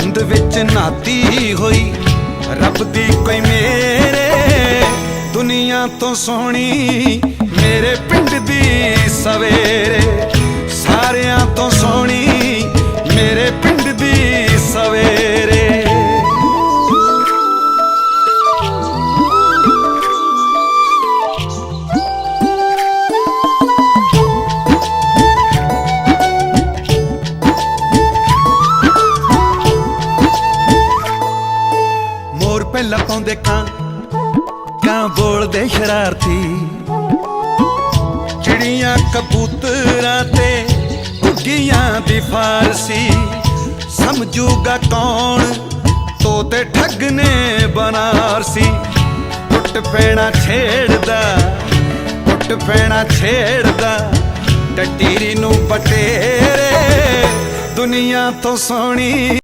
ਧੁੰਦ ਵਿੱਚ ਨਾਤੀ ਹੋਈ। ਰੱਬ ਦੀ ਕੋਈ ਮੇਰੇ ਦੁਨੀਆ ਤੋਂ ਸੋਹਣੀ, ਮੇਰੇ ਪਿੰਡ ਦੀ ਸਵੇ। ਮੋਰ ਪਹਿਲਾਂ ਕਾਂ ਕਾਂ ਬੋਲਦੇ ਸ਼ਰਾਰਤੀ। ਚਿੜੀਆਂ ਕਬੂਤਰਾਂ ਤੇ ਉੱਗੀਆਂ ਦੀ ਫਾਰਸੀ। ਸਮਝੂਗਾ ਕੌਣ? ਤੋਤੇ ਠੱਗ ਨੇ ਬਨਾਰਸੀ। ਟੁੱਟ ਪੈਣਾ ਛੇੜਦਾ, ਟੁੱਟ ਪੈਣਾ ਛੇੜਦਾ। ਟਟੀਰੀ ਨੂੰ ਪਟੇਰੇ ਦੁਨੀਆ ਤੋਂ ਸੋਹਣੀ